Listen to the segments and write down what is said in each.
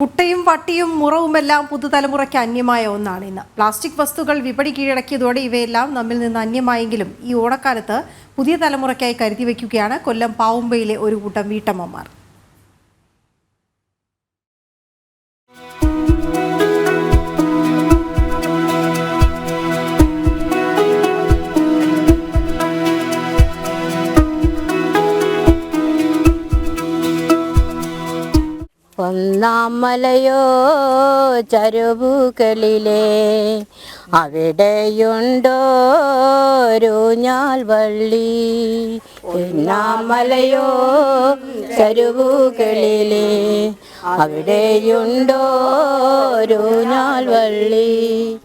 കുട്ടയും വട്ടിയും മുറവുമെല്ലാം പുതുതലമുറയ്ക്ക് അന്യമായ ഒന്നാണ് ഇന്ന്. പ്ലാസ്റ്റിക് വസ്തുക്കൾ വിപണി കീഴടക്കിയതോടെ ഇവയെല്ലാം നമ്മിൽ നിന്ന് അന്യമായെങ്കിലും ഈ ഓണക്കാലത്ത് പുതിയ തലമുറയ്ക്കായി കരുതി വയ്ക്കുകയാണ് കൊല്ലം പാവുമ്പയിലെ ഒരു കൂട്ടം വീട്ടമ്മമാർ. ഒന്നാം മലയോ ചരുവുകളിലെ? അവിടെയുണ്ടോ ഞാൽ വള്ളി? ഒന്നാം മലയോ ചരുവുകളിലെ? അവിടെയുണ്ടോ ഞാൽ വള്ളി?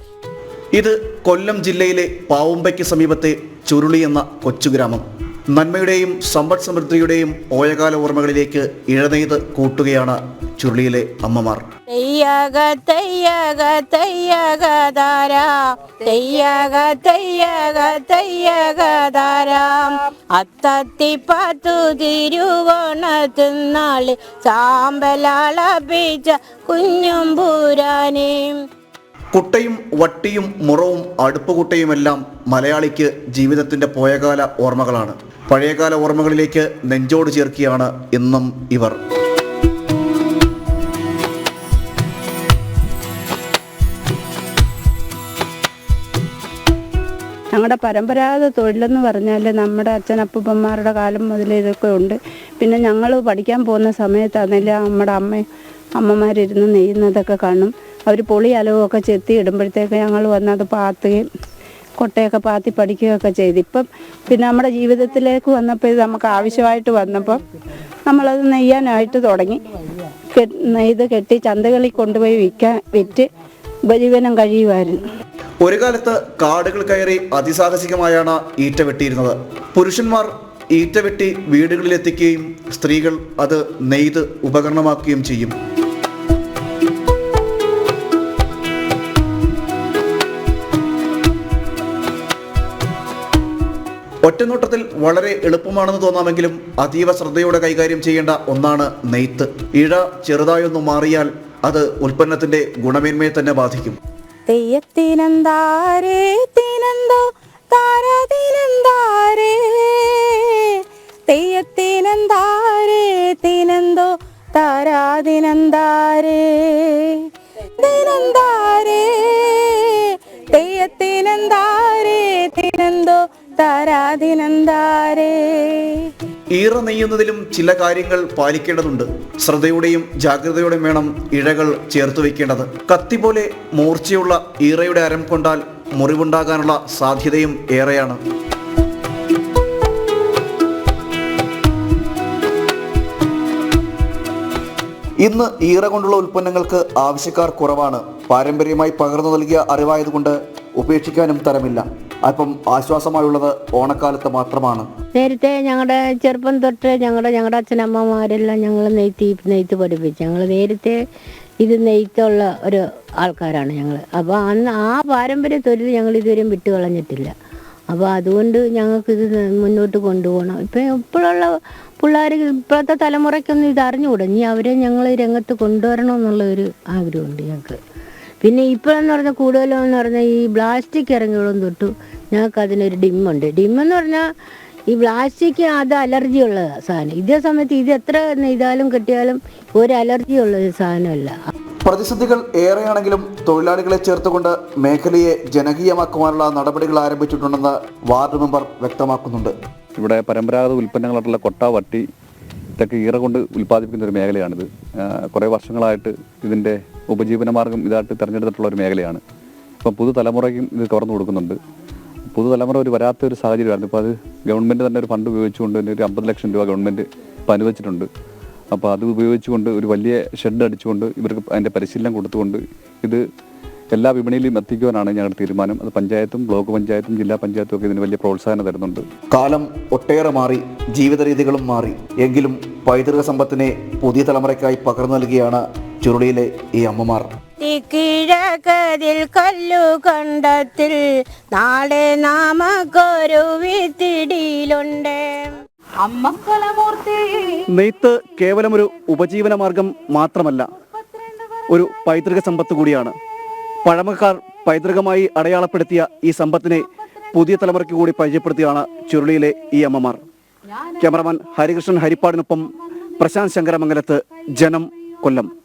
ഇത് കൊല്ലം ജില്ലയിലെ പാവുമ്പയ്ക്ക് സമീപത്തെ ചുരുളി എന്ന കൊച്ചുഗ്രാമം. നന്മയുടെയും സമ്പദ് സമൃദ്ധിയുടെയും ഓയകാല ഓർമ്മകളിലേക്ക് ഇഴനെയ്ത് കൂട്ടുകയാണ് ചുരുളിയിലെ അമ്മമാർ. തെയ്യക തെയ്യക തെയ്യക താരാ തെയ്യക തെയ്യക തെയ്യക താരാം അത്തത്തി പത്തു തിരുവോണത്തിനാളി സാമ്പലാളപ്പിച്ച കുഞ്ഞും പൂരാനേം. കുട്ടയും വട്ടിയും മുറവും അടുപ്പുകുട്ടയുമെല്ലാം മലയാളിക്ക് ജീവിതത്തിന്റെ പോയകാല ഓർമ്മകളാണ്. പഴയകാല ഓർമ്മകളിലേക്ക് നെഞ്ചോട് ചേർക്കുകയാണ് ഇന്നും ഇവർ. ഞങ്ങളുടെ പരമ്പരാഗത തൊഴിലെന്ന് പറഞ്ഞാൽ നമ്മുടെ അച്ഛനപ്പൂപ്പന്മാരുടെ കാലം മുതൽ ഇതൊക്കെ ഉണ്ട്. പിന്നെ ഞങ്ങൾ പഠിക്കാൻ പോകുന്ന സമയത്താണെങ്കിൽ നമ്മുടെ അമ്മ അമ്മമാരിരുന്ന് നെയ്യുന്നതൊക്കെ കാണും. അവർ പൊളി അലവുമൊക്കെ ചെത്തി ഇടുമ്പോഴത്തേക്ക് ഞങ്ങൾ വന്നത് പാത്തുകയും കൊട്ടയൊക്കെ പാത്തി പഠിക്കുകയൊക്കെ ചെയ്ത്. ഇപ്പം പിന്നെ നമ്മുടെ ജീവിതത്തിലേക്ക് വന്നപ്പോൾ ഇത് നമുക്ക് ആവശ്യമായിട്ട് വന്നപ്പോൾ നമ്മളത് നെയ്യാനായിട്ട് തുടങ്ങി. നെയ്ത് കെട്ടി ചന്തകളിൽ കൊണ്ടുപോയി വിൽക്കാൻ വിറ്റ് ഉപജീവനം കഴിയുമായിരുന്നു ഒരു കാലത്ത് കാടുകൾ കയറി അതിസാഹസികമായാണ് ഈറ്റ വെട്ടിയിരുന്നത്. പുരുഷന്മാർ ഈറ്റ വെട്ടി വീടുകളിലെത്തിക്കുകയും സ്ത്രീകൾ അത് നെയ്ത് ഉപകരണമാക്കുകയും ചെയ്യും. ഒറ്റനോട്ടത്തിൽ വളരെ എളുപ്പമാണെന്ന് തോന്നാമെങ്കിലും അതീവ ശ്രദ്ധയോടെ കൈകാര്യം ചെയ്യേണ്ട ഒന്നാണ് നെയ്ത്ത്. ഇഴ ചെറുതായൊന്നു മാറിയാൽ അത് ഉൽപ്പന്നത്തിന്റെ ഗുണമേന്മയെ തന്നെ ബാധിക്കും. തെയ്യത്തിനെന്താരേ തിനെന്തോ താരതിനെന്താരേ? തെയ്യത്തിനെന്താരേ തിനെന്തോ താരാതിനെന്താരേ? തിനെന്താരേ തെയ്യത്തിനെന്താരേ തിനെന്തോ താരാതിനെന്താരേ? ഈറ നെയ്യുന്നതിലും ചില കാര്യങ്ങൾ പാലിക്കേണ്ടതുണ്ട്. ശ്രദ്ധയോടെയും ജാഗ്രതയോടെയും വേണം ഇഴകൾ ചേർത്ത് വയ്ക്കേണ്ടത്. കത്തി പോലെ മൂർച്ചയുള്ള ഈറയുടെ അരം കൊണ്ടാൽ മുറിവുണ്ടാകാനുള്ള സാധ്യതയും ഏറെയാണ്. ഇന്ന് ഈറ കൊണ്ടുള്ള ഉൽപ്പന്നങ്ങൾക്ക് ആവശ്യക്കാർ കുറവാണ്. പാരമ്പര്യമായി പകർന്നു നൽകിയ അറിവായതുകൊണ്ട് ഉപേക്ഷിക്കാനും തരമില്ല. അല്പം ആശ്വാസമായുള്ളത് ഓണക്കാലത്ത് മാത്രമാണ്. നേരത്തെ ഞങ്ങളുടെ ചെറുപ്പം തൊട്ട് ഞങ്ങളുടെ ഞങ്ങളുടെ അച്ഛനമ്മമാരെല്ലാം ഞങ്ങൾ നെയ്ത്ത് നെയ്ത്ത് പഠിപ്പിച്ചു. ഞങ്ങൾ നേരത്തെ ഇത് നെയ്ത്തുള്ള ഒരു ആൾക്കാരാണ് ഞങ്ങൾ അപ്പോൾ അന്ന് ആ പാരമ്പര്യ തൊഴിൽ ഞങ്ങൾ ഇതുവരെയും വിട്ടു കളഞ്ഞിട്ടില്ല. അപ്പോൾ അതുകൊണ്ട് ഞങ്ങൾക്ക് ഇത് മുന്നോട്ട് കൊണ്ടുപോകണം. ഇപ്പം ഇപ്പോഴുള്ള പിള്ളേർ ഇപ്പോഴത്തെ തലമുറയ്ക്കൊന്നും ഇത് അറിഞ്ഞുകൂടാ. ഇനി അവരെ ഞങ്ങൾ രംഗത്ത് കൊണ്ടുവരണം എന്നുള്ള ഒരു ആഗ്രഹമുണ്ട് ഞങ്ങൾക്ക്. പിന്നെ ഇപ്പോഴെന്ന് പറഞ്ഞാൽ കൂടുതലും എന്ന് പറഞ്ഞാൽ ഈ പ്ലാസ്റ്റിക് ഇറങ്ങിയോളം തൊട്ടു. ഞങ്ങൾക്ക് അതിനൊരു ഡിമ്മുണ്ട് ഡിമ്മെന്ന് പറഞ്ഞാൽ ഈ പ്ലാസ്റ്റിക് അത് അലർജി ഉള്ള സാധനം. ഇതേ സമയത്ത് ഇത് എത്ര നെയ്താലും കിട്ടിയാലും ഒരു അലർജി ഉള്ള ഒരു സാധനമല്ല. പ്രതിസന്ധികൾ ഏറെയാണെങ്കിലും തൊഴിലാളികളെ ചേർത്തുകൊണ്ട് മേഖലയെ ജനകീയമാക്കുവാനുള്ള നടപടികൾ ആരംഭിച്ചിട്ടുണ്ടെന്ന് വാർഡ് മെമ്പർ വ്യക്തമാക്കുന്നുണ്ട്. ഇവിടെ പരമ്പരാഗത ഉൽപ്പന്നങ്ങളായിട്ടുള്ള കൊട്ട വട്ടി ഇതൊക്കെ ഈറ കൊണ്ട് ഉൽപ്പാദിപ്പിക്കുന്ന ഒരു മേഖലയാണിത്. കുറേ വർഷങ്ങളായിട്ട് ഇതിന്റെ ഉപജീവനമാർഗം ഇതായിട്ട് തിരഞ്ഞെടുത്തിട്ടുള്ള ഒരു മേഖലയാണ്. ഇപ്പം പുതുതലമുറയ്ക്കും ഇത് തുറന്നു കൊടുക്കുന്നുണ്ട്. പുതുതലമുറ ഒരു വരാത്ത ഒരു സാഹചര്യമായിരുന്നു. ഇപ്പോൾ അത് ഗവൺമെന്റ് തന്നെ ഒരു ഫണ്ട് ഉപയോഗിച്ചുകൊണ്ട് തന്നെ ഒരു അമ്പത് ലക്ഷം രൂപ ഗവൺമെന്റ് പനുവച്ചിട്ടുണ്ട് അപ്പോൾ അത് ഉപയോഗിച്ചുകൊണ്ട് ഒരു വലിയ ഷെഡ് അടിച്ചുകൊണ്ട് ഇവർക്ക് അതിന്റെ പരിശീലനം കൊടുത്തുകൊണ്ട് ഇത് എല്ലാ വിപണിയിലും എത്തിക്കുവാനാണ് ഞങ്ങളുടെ തീരുമാനം. അത് പഞ്ചായത്തും ബ്ലോക്ക് പഞ്ചായത്തും ജില്ലാ പഞ്ചായത്തും ഒക്കെ ഇതിന് വലിയ പ്രോത്സാഹനം തരുന്നുണ്ട്. കാലം ഒട്ടേറെ മാറി ജീവിത രീതികളും മാറി. എങ്കിലും പൈതൃക സമ്പത്തിനെ പുതിയ തലമുറയ്ക്കായി പകർന്നു നൽകിയാണ് ചുരുളിയിലെ ഈ അമ്മമാർ. കിഴക്കതിൽ കല്ലു കണ്ടത്തിൽ നാളെ നാമക്കൊരു വിത്തിടിയിലുണ്ട്. നെയ്ത്ത് കേവലം ഒരു ഉപജീവന മാർഗം മാത്രമല്ല ഒരു പൈതൃക സമ്പത്ത് കൂടിയാണ്. പഴമക്കാർ പൈതൃകമായി അടയാളപ്പെടുത്തിയ ഈ സമ്പത്തിനെ പുതിയ തലമുറയ്ക്ക് കൂടി പരിചയപ്പെടുത്തിയാണ് ചുരുളിയിലെ ഈ അമ്മമാർ. ക്യാമറമാൻ ഹരികൃഷ്ണൻ ഹരിപ്പാടിനൊപ്പം പ്രശാന്ത് ശങ്കരമംഗലത്ത് ജനം കൊല്ലം.